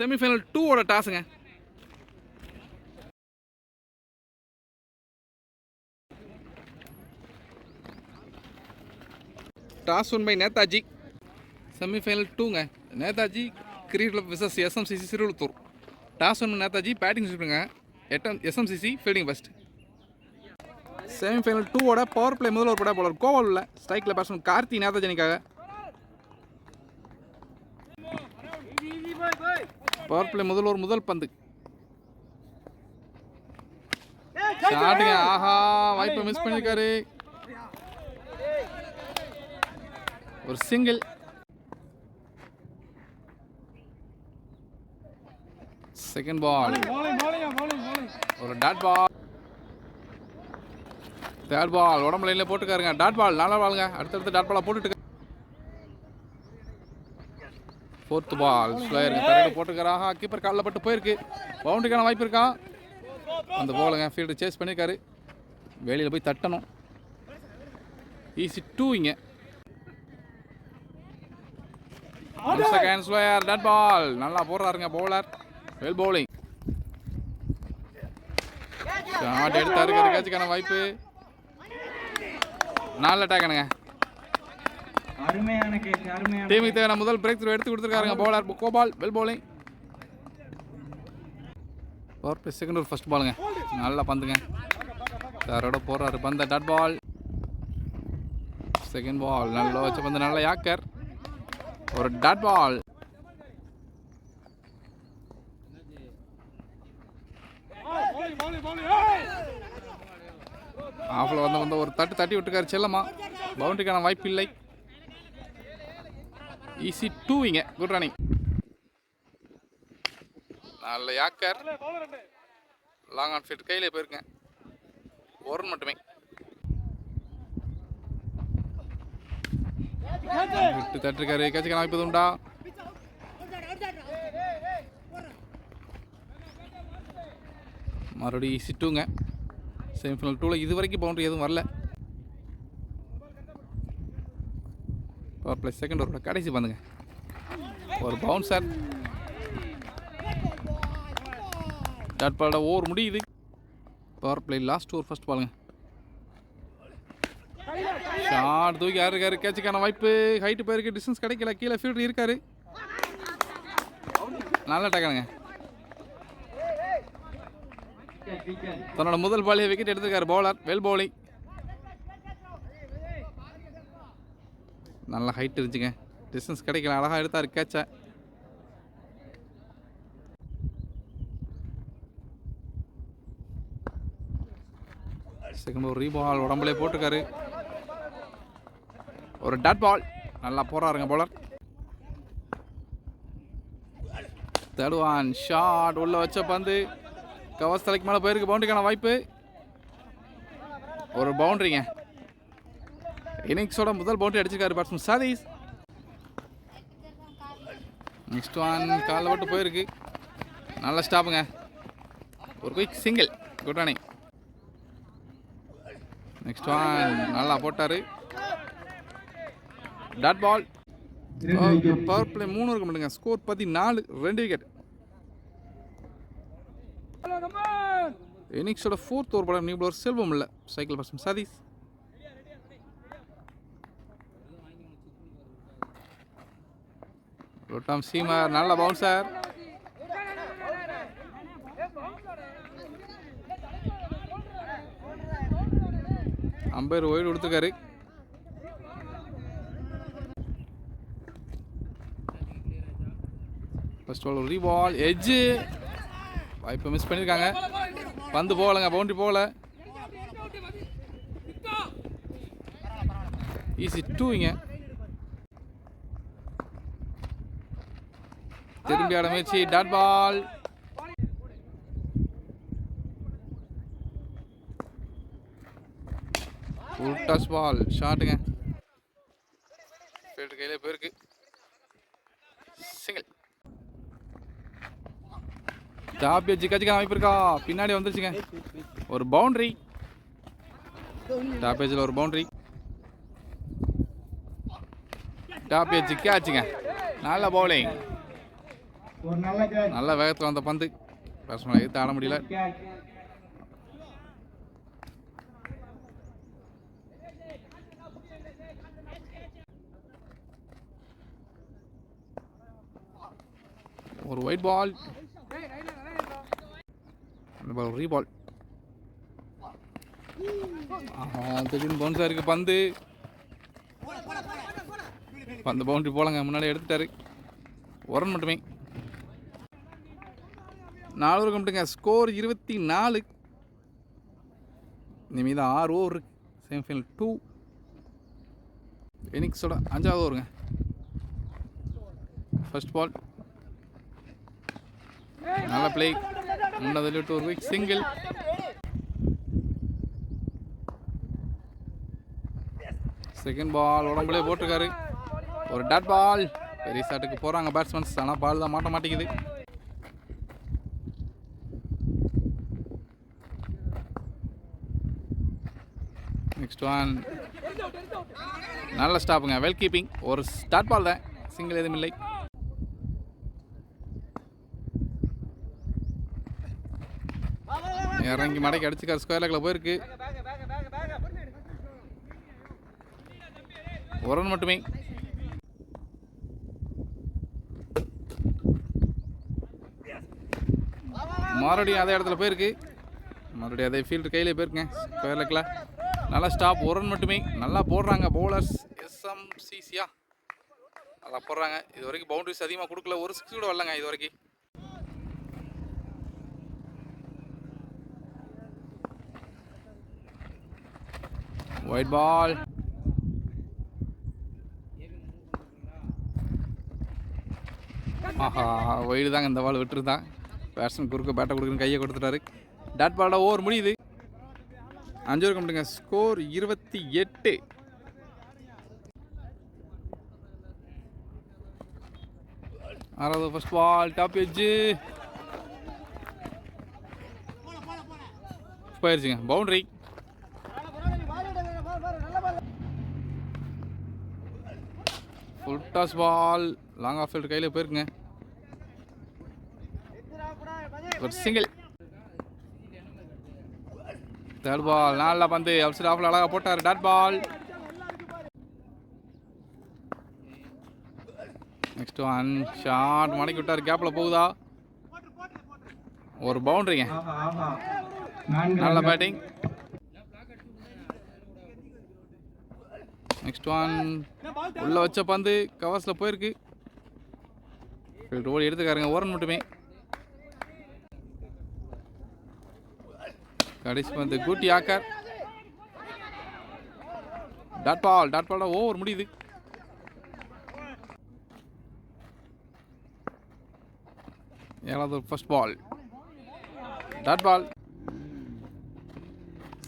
Semi-final டூவோட டாஸுங்க. Toss won by Netaji. Semifinal டூங்க. Netaji cricket club versus SMCC Siruvaluthur toss won Netaji batting சொல்லுங்க. எட்டம் SMCC fielding first semifinal டூவோட power play முதல் ஒரு பட bowler கோவால் உள்ள ஸ்ட்ரைக்கில் பேட்ஸ்மேன் கார்த்தி நேதாஜனிக்காக பவர் பிளே முதல் ஒரு முதல் பந்து. ஸ்டார்டிங் ஆஹா வாய்ப்பை மிஸ் பண்ணியிருக்காரு. ஒரு சிங்கிள் செகண்ட் பால் ஒரு டாட் பால் தேர்ட் பால் உடம்பு லைனில் போட்டுக்காருங்க. டாட் பால் நல்லா பாலுங்க அடுத்தடுத்து டாட் பாலாக போட்டுட்டு ஃபோர்த் பால் ஸ்லோயருங்க தரையில் போட்டுக்கிறாங்க கீப்பர் காலில் பட்டு போயிருக்கு. பவுண்டரிக்கான வாய்ப்பு இருக்கா? அந்த போலுங்க ஃபீல்டு சேஸ் பண்ணியிருக்காரு வெளியில் போய் தட்டணும். ஈஸி டூ இங்கே. செகண்ட் ஸ்லோயர் டாட் பால் நல்லா போடுறாருங்க பவுலர் வெல் பவுலிங் ஷாட் எடுத்தாரு. கருக்காச்சுக்கான வாய்ப்பு. நாலு அட்டாக்கணுங்க அருமையான கேட்ச் அருமையான டீமுக்கு தேவையான முதல் பிரேக் த்ரூ எடுத்து கொடுத்துருக்காருங்க. Bowler Gopal well bowling power second ஒரு ஃபர்ஸ்ட் பாலுங்க நல்லா பந்துங்க. சாரோட போடுறாரு. பந்த டாட் பால் செகண்ட் பால் நல்லா வச்ச பந்து நல்ல யாக்கர். ஒரு டாட் பால் ஆஃபில் வந்த வந்து ஒரு தட்டு தட்டி விட்டுருக்காரு செல்லம்மா. பவுண்டரிக்கான வாய்ப்பு இல்லை ஈஸி டூவிங்க குட் ரன்னிங் நல்ல யாக்கர். லாங் ஆன் ஃபீட் கையில் போயிருக்கேன். ஒரு மட்டுமே. விட்டு தட்டிருக்காரு. கேட்சுக்கான வாய்ப்பு உண்டா? மறுபடியும் ஈஸி டூங்க செமிஃபைனல் டூவில் இது வரைக்கும் பவுண்டரி எதுவும் வரல. பிளஸ் செகண்ட் ஓவரோட கடைசி பந்துங்க. ஒரு பவுன்சர் டாட் பாலோட ஓவர் முடியுது. Power play last over first பாலுங்க ஷார்ட் தூக்கி யாரு இருக்காரு? கேட்சுக்கான வாய்ப்பு. ஹைட்டு போயிருக்கு டிஸ்டன்ஸ் கிடைக்கல. கீழே ஃபீல்டர் இருக்காரு. நல்ல டக்கானுங்க தன்னோட முதல் பாலியை விக்கெட் எடுத்திருக்காரு பவுலர் வெல் பவுலிங் நல்ல ஹைட் இருந்துச்சுங்க. டிஸ்டன்ஸ் கிடைக்கல. அழகாக எடுத்தார் கேட்சை. செகண்ட் ஒரு ரீபால் உடம்புலே போட்டிருக்காரு. ஒரு டட் பால் நல்லா போகிறாருங்க போலர் தடுவான் ஷாட் உள்ளே வச்ச பந்து. கவர்ஸ் தலைக்கு மேலே போயிருக்கு பவுண்டரிக்கான வாய்ப்பு. ஒரு பவுண்டரிங்க இன்னிங்ஸோட முதல் பவுண்டரி அடிச்சிருக்காரு பேட்ஸ்மேன் சாதீஸ் நெக்ஸ்ட் ஒன் காலில் விட்டு போயிருக்கு. நல்ல ஸ்டாப்புங்க ஒரு quick single good running next one நல்லா போட்டார். டாட் பால் பவர் பிளே மூணு இருக்க மாட்டேங்க. ஸ்கோர் பதினாலு ரெண்டு விக்கெட் இன்னிங்ஸோட ஃபோர்த் ஓவர் படம் நியூ பவுலர் செல்வம் இல்லை. சைக்கிள் பர்சன் சதீஷ் ரொட்டாம் சீமர் நல்ல பவுன்சர் அம்பையர் ஓய்வு கொடுத்துருக்காரு. ஃபர்ஸ்ட் பால் ஒரு பால் எஜ்ஜு வாய்ப்பை மிஸ் பண்ணியிருக்காங்க பந்து போகலைங்க பவுண்டரி போகல. ஈஸி டூவிங்க திரும்பி முயற்சி. Dot ball full touch ball ஷாட்டுங்க ஃபீல்டு கையில் போயிருக்கு. சிங்கிள் டாப் ஜிக்காஜிக்கா அமைப்பு இருக்கா? பின்னாடி வந்துருச்சுங்க. ஒரு பவுண்டரி டாப் ஒரு பவுண்டரி டாப் எஜ்ஜு கேட்சுங்க நல்ல பவுலிங் நல்ல வேகத்தில் வந்த பந்து. பேட்ஸ்மேன் எதிர்த்து ஆட முடியல. ஒரு ஒயிட் பால் அந்த பால் ரீபால் ஆஹா திடீர்னு பவுன்ஸாக இருக்குது பந்து. பந்து பவுண்டரி போலங்க முன்னாடி எடுத்துட்டாரு. ஒரு மட்டுமே. நாலு ஒரு கம்பிட்டுங்க ஸ்கோர் இருபத்தி நாலு இனிமேல் தான் ஆறு ஓவர். இருக்குது செமிஃபைனல் டூ எனிக்ஸோட அஞ்சாவது ஓவருங்க. ஃபர்ஸ்ட் பால் நல்ல பிளே முன்னதில் டூ ஒரு வீக் சிங்கிள் செகண்ட் பால் உடம்புலே போட்டிருக்காரு. ஒரு டாட் பால் பெரிய ஷாட்டுக்கு போகிறாங்க பேட்ஸ்மேன்ஸ் ஆனால் பால் தான் மாட்ட மாட்டேங்குது. நெக்ஸ்ட் ஒன் நல்ல ஸ்டாப்புங்க வெல் கீப்பிங் ஒரு ஸ்டார்ட் பால் தான். சிங்கிள் எதுவும் இல்லை. இறங்கி மடக்கி அடிச்சுக்கார் ஸ்கொயர் லெக்கில் போயிருக்கு. ஒரு ரன் மட்டுமே. மறுபடியும் அதே இடத்துல போயிருக்கு. மறுபடியும் அதே ஃபீல்டு கையிலே போயிருக்கேன் ஸ்கொயர் லெக்கில் நல்லா ஸ்டாப் ஒரு ரன் மட்டுமே. நல்லா போடுறாங்க பவுலர்ஸ் எஸ்எம்சிசியா நல்லா போடுறாங்க. இது வரைக்கும் பவுண்டரிஸ் அதிகமாக கொடுக்கல. ஒரு சிக்ஸ் கூட வரலங்க இது வரைக்கும். ஒயிட் பால் ஆஹா ஒயிடு தாங்க இந்த பால் விட்டுருந்தான் பேட்ஸ்மேன் குறுக்க பேட்டை கொடுக்குன்னு கையை கொடுத்துட்டாரு. டாட் பாலோட ஓவர் முடியுது. அஞ்சு ஒரு முடியுங்க ஸ்கோர் இருபத்தி எட்டு. ஆறாவது first ball top edge போயிருச்சுங்க. Boundary full toss ball long off field கையில் போயிருக்குங்க. ஒரு சிங்கிள் தேர்ட் பால் நல்லா பந்து. அப்சைட் ஆஃப்ல அழகா போட்டார். Dot ball next one shot மடக்கி விட்டார். கேப்பில் போகுதா? ஒரு பவுண்டரிங்க நல்ல. பேட்டிங் நெக்ஸ்ட் ஒன் உள்ள வச்ச பந்து கவர்ஸில் போயிருக்கு. ஓடி எடுத்துக்காருங்க. ஓரன் மட்டுமே. கடைசி பந்து கூட்டி yorker dot ball dot ball over முடியுது. ஏழாவது first ball dot ball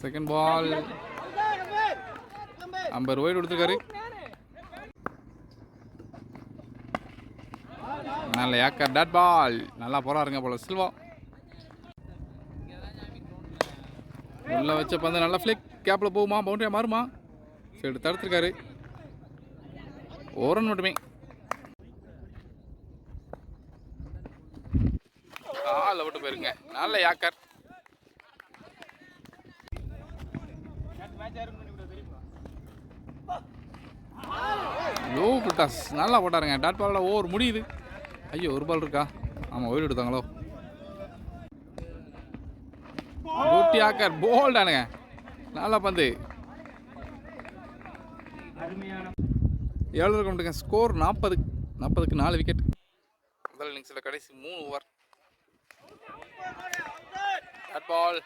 second ball ஐம்பது ரூபாய் கொடுத்துருக்காரு. நல்ல ஏக்கர் டாட் பால் நல்லா போறாருங்க போல சில்வா. உள்ள வச்ச பந்து நல்லா ஃபிளிக் கேப்பில் போகுமா? பவுண்டரியாக மாறுமா? சரி தடுத்துருக்காரு. ஒரு ரன் மட்டுமே. காலில் விட்டு போயிருங்க. நல்ல யாக்கர். லோ புட்டாஸ் நல்லா போட்டாருங்க. டாட் பாலில் ஓவர் முடியுது. ஐயோ ஒரு பால் இருக்கா? ஆமாம் ஓய்டு எடுத்தாங்களோ? ஊட்டி ஆக்கர் போல்டானுங்க நல்ல பந்து. அருமையான ஏழு இருக்க ஸ்கோர் நாற்பது நாற்பதுக்கு நாலு விக்கெட் முதல் இன்னிங்ஸில் கடைசி மூணு ஓவர் பால்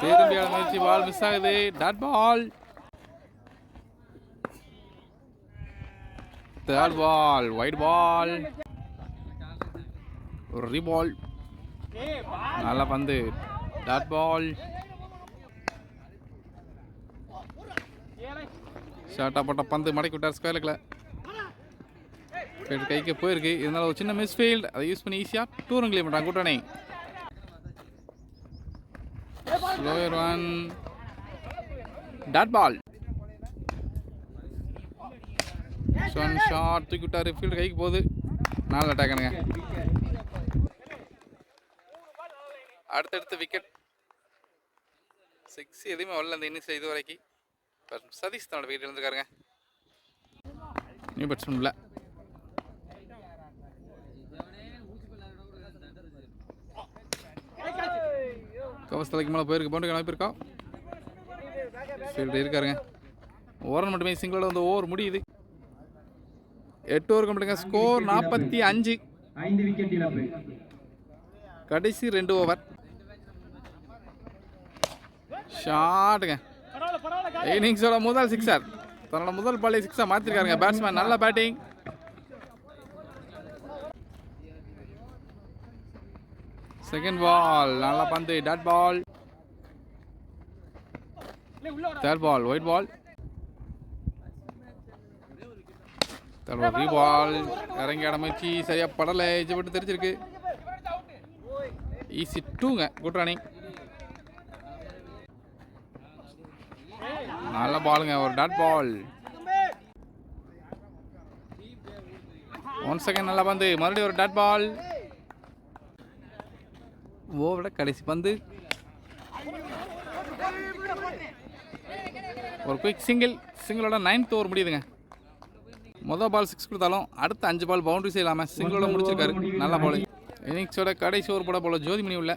திரும்பி முயற்சி பால் மிஸ் ஆகுது. Dot ball third ball wide ball ஒரு ரீபால் நல்ல பந்து. டாட் பால் ஷார்ட்டாக போட்ட பந்து மடக்கி விட்டார் ஸ்கொயருக்குள்ள கைக்கு போயிருக்கு. இருந்தாலும் ஒரு சின்ன மிஸ் ஃபீல்டு அதை யூஸ் பண்ணி ஈஸியாக டூரும் ரன் கிளியர் பண்ணுறாங்க கூட்டணி. Slower one dot ball next one short தூக்கி விட்டார். ஃபீல்டு கைக்கு போகுது. நாலு அட்டாக்கனுங்க அடுத்தடுத்து விக்கெட் சிக்ஸ் எதுவுமே வரல இந்த இன்னிங்ஸ் இது வரைக்கும். சதீஷ் தன்னோட விக்கெட் இருந்திருக்காருங்க நியூ பேட்ஸ்மேன் இல்லை கவஸ் தலைக்கு மேலே போயிருக்கு. பவுண்டரி வாய்ப்பு இருக்கா ஃபீல்டு இருக்காருங்க. ஓவர் மட்டுமே சிங்கிளோட வந்து ஓவர் முடியுது. எட்டு ஓவர் கம்ப்ளீட்டுங்க ஸ்கோர் நாற்பத்தி அஞ்சு. கடைசி ரெண்டு ஓவர் ஷாட்டுங்க. இன்னிங்ஸோட முதல் சிக்ஸர் தன்னோட முதல் பாலே சிக்ஸாக மாற்றிருக்காருங்க பேட்ஸ்மேன் நல்ல பேட்டிங் செகண்ட் பால் நல்ல பந்து dot ball third ball wide ball third ball ball இறங்கி அடமைச்சி சரியா படலை. எஜ்ஜை விட்டு தெரிஞ்சிருக்கு. ஈஸி டூங்க குட் ரனிங் நல்ல பாலுங்க ஒரு டாட் பால். ஒன் செகண்ட் நல்லா பந்து. மறுபடியும் ஒரு டாட் பால். ஓவரோட கடைசி பந்து. ஒரு குயிக் சிங்கிள் சிங்கிளோட நைன்த் ஓவர் முடியுதுங்க. மொதல் பால் சிக்ஸ் கொடுத்தாலும் அடுத்த அஞ்சு பால் பவுண்டரிஸ் இல்லாமல் சிங்கிளோட முடிச்சிருக்காரு. நல்ல பால். இன்னிங்ஸோட கடைசி ஓவர் போட போல ஜோதிமணி உள்ள.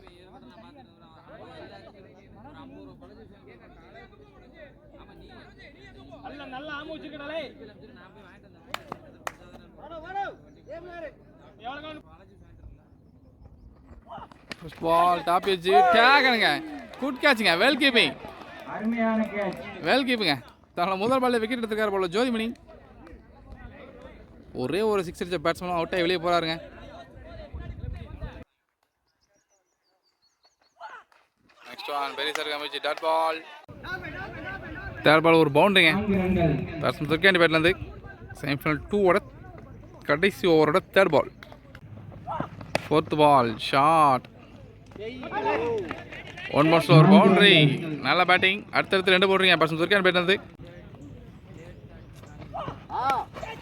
பால் டாப் எஜ் டேகனுங்க குட் கேட்சுங்க வெல் கீப்பிங் அருமையான கேட்ச் வெல் கீப்புங்க தன்னோட முதல் பால்ல விக்கெட் எடுத்திருக்காரு போல. ஜோதிமணி. ஒரே ஒரு சிக்ஸ் அடிச்ச பேட்ஸ்மேனும் அவுட் ஆகி வெளியே போறாருங்க. நெக்ஸ்ட் ஒன் பெரிய சார் கமிச்சு. டாட் பால் தேர்ட் பால் ஒரு பவுண்டரிங்க பேட்ஸ்மேன் துர்க்காண்டி பேட்லேருந்து செமிஃபைனல் டூவோட கடைசி ஓவரோட third ball fourth ball shot one மோஸ்ட்ல ஒரு பவுண்டரி நல்ல பேட்டிங் அடுத்தடுத்து ரெண்டு போடுறீங்க. பசங்க துர்க்காண்டி பேட்லேருந்து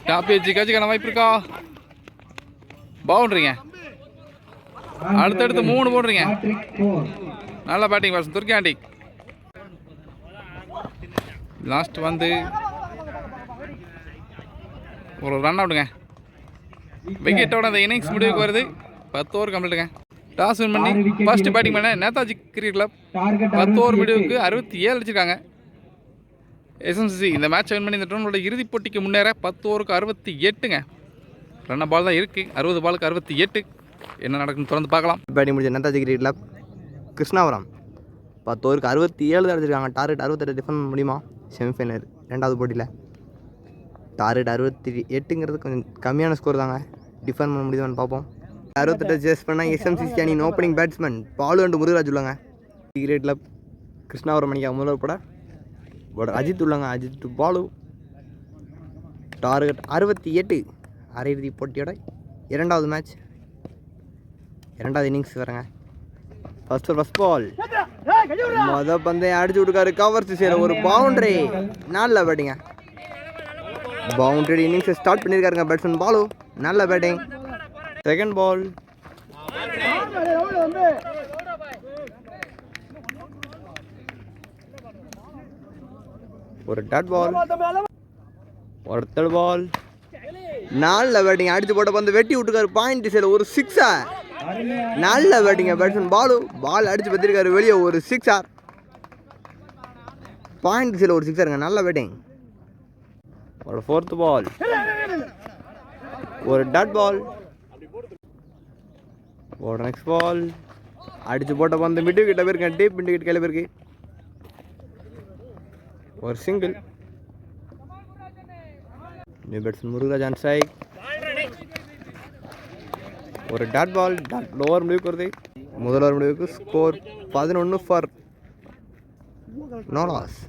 டாப் ஏஜி வாய்ப்பு இருக்கா? பவுண்டரிங்க அடுத்தடுத்து மூணு போடுறீங்க. நல்ல பேட்டிங் பேட்ஸ்மேன் துர்க்காண்டி லாஸ்ட் வந்து ஒரு ரன் அவுட்டுங்க விக்கெட்டோட அந்த இன்னிங்ஸ் முடிவுக்கு வருது. பத்து ஓவர் கம்ப்ளீட்டுங்க டாஸ் வின் பண்ணி ஃபர்ஸ்ட் பேட்டிங் பண்ண நேதாஜி கிரிக்கெட் கிளப் பத்து ஓவர் முடிவுக்கு அறுபத்தி ஏழு அடிச்சிருக்காங்க. எஸ்எம்சிசி இந்த மேட்ச் வின் பண்ணி இந்த டோர்னோட இறுதிப் போட்டிக்கு முன்னேற பத்து ஓவருக்கு அறுபத்தி எட்டுங்க. ரன்ன பால் தான் இருக்குது அறுபது பாலுக்கு அறுபத்தி எட்டு. என்ன நடக்குன்னு தொடர்ந்து பார்க்கலாம். பேட்டிங் முடிஞ்ச நேதாஜி கிரிக்கெட் கிளப் கிருஷ்ணாபுரம் பத்து ஓவருக்கு அறுபத்தி ஏழு தான் அடிச்சிருக்காங்க. டார்கெட் அறுபத்தெட்டு டிஃபன் பண்ண முடியுமா? செமிஃபைனல் ரெண்டாவது போட்டியில். டார்கெட் அறுபத்தி எட்டுங்கிறது கொஞ்சம் கம்மியான ஸ்கோர் தாங்க. டிஃபன் பண்ண முடியுதான்னு பார்ப்போம். அறுபத்தெட்டு சேஸ் பண்ணால் SMC ஸ்கேனின் opening batsman Balu and Murugaraj உள்ளாங்க. Cricket club Krishnapuram முதல்வர் பட போட அஜித் உள்ளாங்க. அஜித் பாலு. டார்கெட் அறுபத்தி எட்டு அரையிறுதி போட்டியோட இரண்டாவது மேட்ச் இரண்டாவது இன்னிங்ஸ் வரேங்க. ஃபர்ஸ்ட் ஃபர்ஸ்ட் பால் மொத பந்தையும் அடிச்சு விட்டுக்காரு கவர் செய்யற ஒரு பவுண்டரி நல்ல பேட்டிங்க பவுண்டரி இன்னிங்ஸ் ஸ்டார்ட் பண்ணியிருக்காருங்க பேட்ஸ்மேன் பாலு. நல்ல பேட்டிங் செகண்ட் பால் ஒரு டட் பால் ஒரு தேர்ட் பால் நல்ல பேட்டிங் அடிச்சு போட்ட பந்து வெட்டி விட்டுக்காரு பாயிண்ட் திசையில் ஒரு சிக்ஸா நல்ல பேட்டிங்க பேட்ஸ்மேன் பாலு பால் அடிச்சு பத்திருக்காரு. வெளியே ஒரு சிக்ஸ் ஆர் பாயிண்ட் திசையில் ஒரு சிக்ஸாருங்க நல்ல பேட்டிங் ஒரு ஃபோர்த் பால் ஒரு டட் பால் போட நெக்ஸ்ட் பால் அடிச்சு போட்ட பந்து மிட்டு கிட்ட போயிருக்கேன். டீப் மிட்டு கிட்ட கையில் போயிருக்கு. ஒரு single new batsman Murugaraj on strike ஒரு டாட் பால் டாட் லோவர் முடிவுக்கு வருது. முதல்வர் முடிவுக்கு ஸ்கோர் பதினொன்று ஃபார் நோ லாஸ்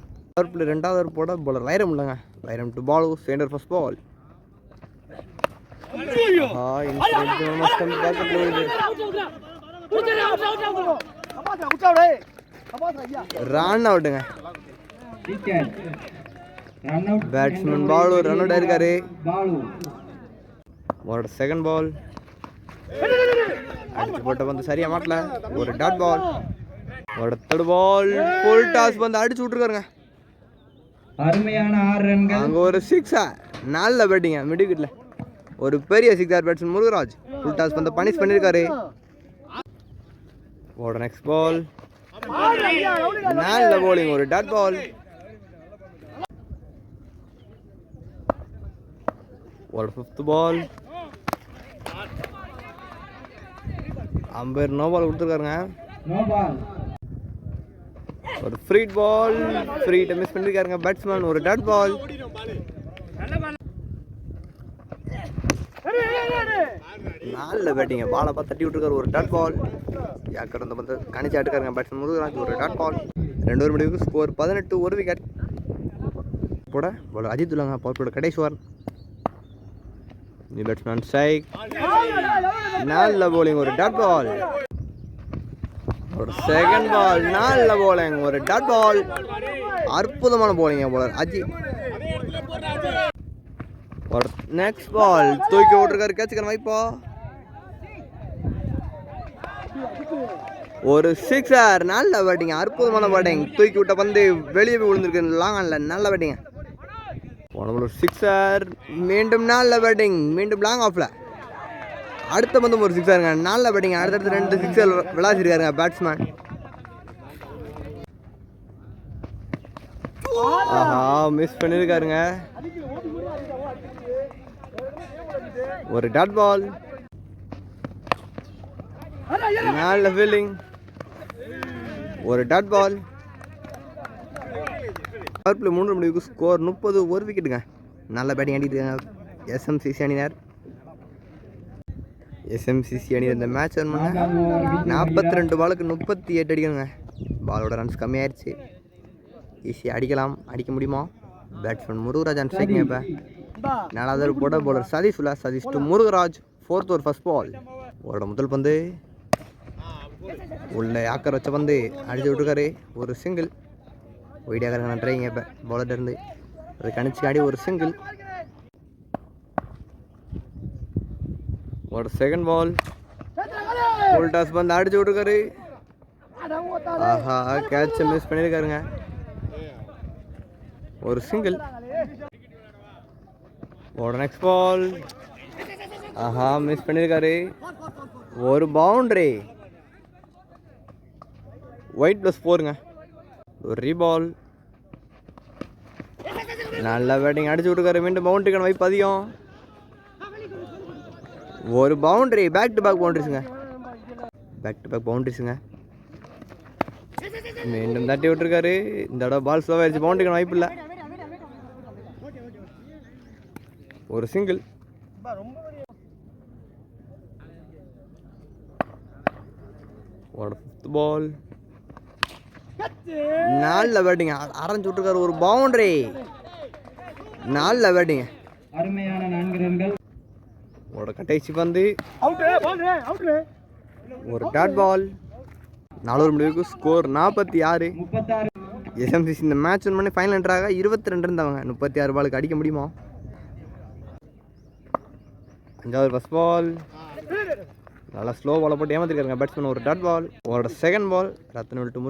பிளே ரெண்டாவது ஓவர் போட பாலர் வைரம் இல்லைங்க. Vairam to ball center first ball run அவுட்டுங்க wicket run out batsman ball ஒரு ரன் அவுட் ஆயிருக்காரு. செகண்ட் பால் அடிச்சு போட்ட வந்து சரியா மாட்டல. ஒரு டாட் பால் ஒரு தேர்ட் பால் ஃபுல் டாஸ் வந்து அடிச்சு விட்டுருக்காருங்க. அருமையான ஆறு ரன்கள். அங்கே ஒரு சிக்ஸா நல்ல பேட்டிங்க மிடிக்கிட்ல ஒரு பெரிய sixer batsman Murugaraj. Full toss வந்து பனிஷ் பண்ணியிருக்காரு ஓட நெக்ஸ்ட் பால் நல்ல bowling ஒரு டாட் பால் ஒரு fifth ball umpire no ball கொடுத்துருக்காருங்க. No ball ஒரு ஃப்ரீ பால் ஃப்ரீட்டை மிஸ் பண்ணிருக்காருங்க பேட்ஸ்மேன் ஒரு டாட் பால் காலில் பேட்டிங்க பாலை பார்த்து தட்டி விட்டுருக்காரு ஒரு டாட் பால் யாக்கர் அந்த பந்து? கணிச்சு ஆட்டுக்காருங்க பேட்ஸ்மேன் முருகராஜ் ஒரு டாட் பால் ரெண்டு ஒரு முடிவுக்கு ஸ்கோர் பதினெட்டு ஒரு விக்கெட் போட போல அஜித் உள்ளாங்க பவர் கடைஸ்வர் நியூ பேட்ஸ்மேன் ஸ்ட்ரைக் நல்ல போலிங் ஒரு டாட் பால் ஒரு செகண்ட் பால் நல்ல போலிங் ஒரு டாட் பால் அற்புதமான போலிங்க போலர் அஜித். ஒரு நெக்ஸ்ட் பால் தூக்கி விட்டுருக்காரு கேட்சுக்கிற வைப்பா ஒரு சிக்ஸ் ஆர் நல்ல பேட்டிங் அற்புதமான பேட்டிங் தூக்கி விட்ட பந்து வெளியே போய் விழுந்திருக்கு. லாங் ஆன்ல நல்ல பேட்டிங் போன ஒரு ஆர் மீண்டும் நல்ல பேட்டிங் மீண்டும் லாங் ஆஃப்ல அடுத்த பந்தும் ஒரு சிக்ஸ் ஆருங்க நல்ல பேட்டிங் அடுத்தடுத்து ரெண்டு சிக்ஸர் விளாசிருக்காருங்க பேட்ஸ்மேன் ஆஹா மிஸ் பண்ணியிருக்காருங்க ஒரு டாட் பால் நல்ல ஃபீல்டிங் ஒரு டாட் பால் பவர் பிளே மூன்று முடிவுக்கு ஸ்கோர் முப்பது ஒரு விக்கெட்டுங்க நல்ல பேட்டிங் ஆடிட்டு எஸ்எம்சிசி அணியினர். எஸ்எம்சிசி அணி இந்த மேட்ச் ரன் பண்ண நாற்பத்தி ரெண்டு பாலுக்கு முப்பத்தி எட்டு அடிக்கணுங்க. பாலோட ரன்ஸ் கம்மியாயிருச்சு. ஈஸியாக அடிக்கலாம். அடிக்க முடியுமா? பேட்ஸ்மேன் முருகராஜன் ஸ்ட்ரைக்கிங் இப்போ. நாலாவது போட போலர் சதீஷ் உல்லா சதீஷ் டு முருகராஜ். ஃபோர்த் ஒரு ஃபர்ஸ்ட் பால் அவரோட முதல் பந்து. உள்ள ஆக்கர் வச்ச பந்து அடிச்சு விட்டுருக்காரு. ஒரு சிங்கிள் ஒயிடியாக நன்றிங்க இப்போ பவுலர்ட்ட இருந்து. அது கணிச்சு ஆடி ஒரு சிங்கிள் ஒரு செகண்ட் பால் ஃபுல் டாஸ் பந்து அடிச்சு விட்டுருக்காரு. ஆஹா கேட்சை மிஸ் பண்ணியிருக்காருங்க ஒரு சிங்கிள் ஓட நெக்ஸ்ட் பால் ஆஹா மிஸ் பண்ணியிருக்காரு ஒரு பவுண்ட்ரி ஒயிட் ப்ளஸ் போருங்க ஒரு ரீபால் நல்ல பேட்டிங் அடிச்சு விட்டுருக்காரு. மீண்டும் பவுண்டரிக்கான வைப்பு அதிகம். ஒரு பவுண்டரி பேக் டு பேக் பவுண்டரிஸுங்க பேக் டு பேக் பவுண்டரிஸுங்க மீண்டும் தட்டி விட்டுருக்காரு. இந்த தடவை பால் ஸ்லோவாயிருச்சு பவுண்டரிக்கான வாய்ப்பு இல்லை. ஒரு சிங்கிள் ஒரு ஃபிஃப்த் பால் நல்ல பேட்டிங்க அரைஞ்சு விட்டுருக்காரு ஒரு பவுண்டரி நல்ல பேட்டிங்க அருமையான நான்கு ரன்கள் ஒரு கட்டைச்சி பந்து. ஒரு டாட் பால் நாலு முடிவுக்கு ஸ்கோர் நாற்பத்தி ஆறு. முப்பத்தாறு. எஸ்எம்சிசி இந்த மேட்ச் வின் பண்ணி ஃபைனல் என்ட்ராக இருபத்தி ரெண்டு இருந்தவங்க. முப்பத்தி ஆறு பாலுக்கு அடிக்க முடியுமா? அஞ்சாவது ஃபஸ்ட் பால் நல்லா ஸ்லோ பாலை போட்டு ஏமாத்திருக்காருங்க பேட்ஸ்மேன் ஒரு டாட் பால் ஒரு செகண்ட் பால் ரத்னவேல் டு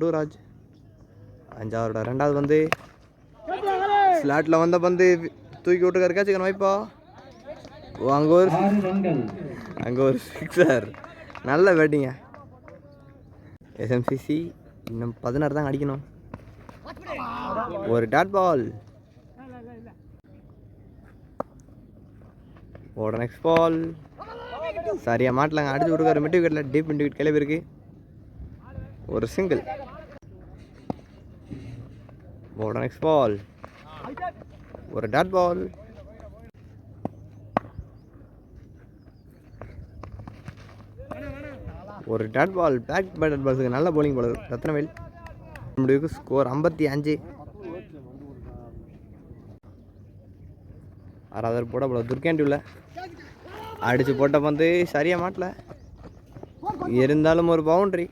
அஞ்சாவது ரெண்டாவது பந்து. ஸ்லாட்டில் வந்த பந்து தூக்கி விட்டுருக்காரு சிக்கன் வாய்ப்பா அங்கே ஒரு அங்கே ஒரு சிக்ஸர் நல்ல பேட்டிங்க எஸ்எம்சிசி இன்னும் பதினாறு தான் அடிக்கணும். ஒரு டாட் பால் ஓட நெக்ஸ்ட் பால் சரியா மாட்டலாங்க. அடிச்சு விட்டுருக்காரு மிட்டு விக்கெட்டில் டீப் மிட்டு விக்கெட் கிளம்பி இருக்கு ஒரு சிங்கிள் ஓட நெக்ஸ்ட் பால் ஒரு டாட் பால் ஒரு டாட் பால் பேக் பேட்டட் பால்ஸுக்கு நல்ல போலிங் பாலர் ரத்னவேல் முடிவுக்கு ஸ்கோர் ஐம்பத்தி அஞ்சு. ஆறாவது போட போல துர்கேண்டியூல்ல அடித்து போட்ட பந்து சரியாக மாட்டல. இருந்தாலும் ஒரு பவுண்டரி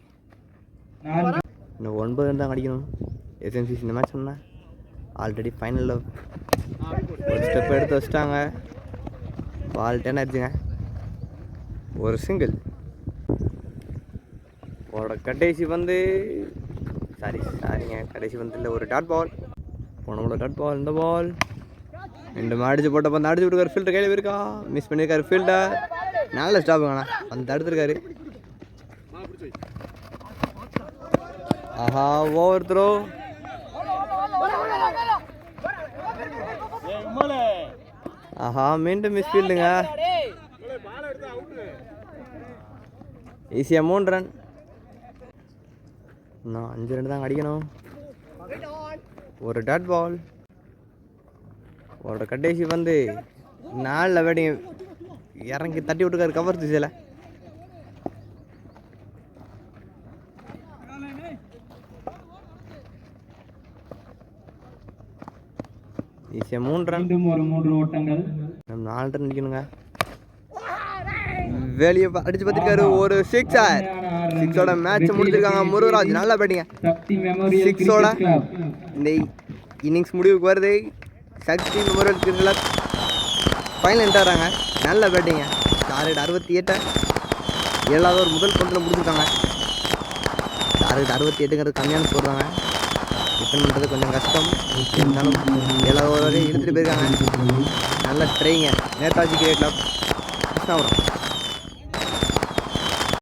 இன்னும் ஒன்பது தான் அடிக்கணும். எஸ்எம்சிசி இந்த மேட்ச் சொன்னேன் ஆல்ரெடி ஃபைனலில் ஒரு ஸ்டெப் எடுத்து வச்சிட்டாங்க. பால் டென் ஆயிடுச்சுங்க ஒரு சிங்கிள் போட கடைசி வந்து சாரி சாரிங்க கடைசி வந்து இல்லை ஒரு டாட் பால் போன டாட் பால் இந்த பால் ரெண்டு அடிச்சு போட்ட பந்து அடிச்சு விட்டுருக்காரு ஃபீல்டர் கையில் இருக்கா மிஸ் பண்ணியிருக்காரு ஃபீல்டர் நல்ல ஸ்டாப்புங்கண்ணா அந்த தடுத்துருக்காரு ஆஹா ஓவர் த்ரோ ஆஹா மீண்டும் மிஸ் ஃபீல்டுங்க ஈஸியாக மூணு ரன் இன்னும் அஞ்சு ரன் தாங்க அடிக்கணும். ஒரு டாட் பால் ஒரு கடைசி வந்து நாலில் வேடிங்க இறங்கி தட்டி விட்டுக்காரு கவர் திசையில். ஈஸியாக மூணு ரன் ஒரு மூன்று ஓட்டங்கள். நம்ம நாலு ரன் அடிக்கணுங்க. வெளியே அடிச்சு பார்த்துருக்காரு ஒரு சிக்ஸ் ஆர் சிக்ஸோட மேட்ச் முடிச்சிருக்காங்க முருகராஜ் நல்லா பேட்டிங்க சிக்ஸோட கிரிக்கெட் இந்த இன்னிங்ஸ் முடிவுக்கு வருது. சக்தி மெமோரியல் கிரிக்கெட்டில் ஃபைனல் என்ட்டாராங்க நல்ல பேட்டிங்க டார்கெட் அறுபத்தி எட்டை. ஏழாவது ஒரு முதல் பந்தில் முடிச்சிருக்காங்க. டார்கெட் அறுபத்தி எட்டுங்கிறது கம்மியான ஸ்கோர் தாங்க பண்ணுறது கொஞ்சம் கஷ்டம். இருந்தாலும் எல்லா ஒரு வரையும் இழுத்துட்டு போயிருக்காங்க. நல்லா ட்ரைங்க நேதாஜி கிரிக்கெட் கிளப் கிருஷ்ணாபுரம்